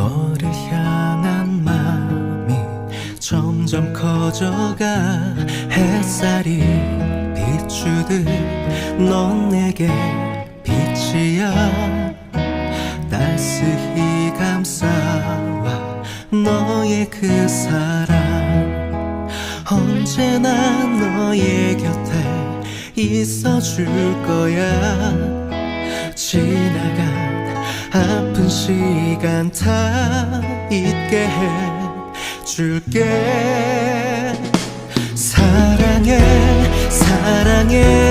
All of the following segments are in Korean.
너를 향한 마음이 점점 커져가 햇살이 비추듯 넌 내게 빛이야. 따스히 감싸와 너의 그 사랑. 언제나 너의 곁에 있어줄 거야. 지나간 아픈 시간 다 잊게 해줄게. 사랑해 사랑해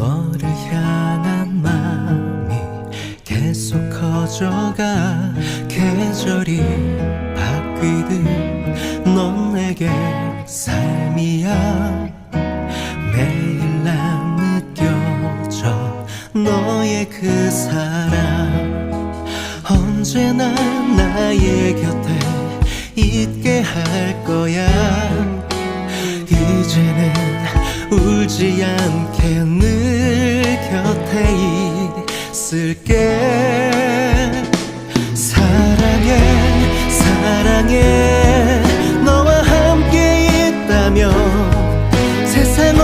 너를 향한 마음이 계속 커져가 계절이 바뀌듯 넌 내게 삶이야. 매일 난 느껴져 너의 그 사랑. 언제나 나의 곁에 있게 할 거야. 이제는 울지 늘 곁에 있을게. 사랑해 사랑해. 너와 함께 있다면 세상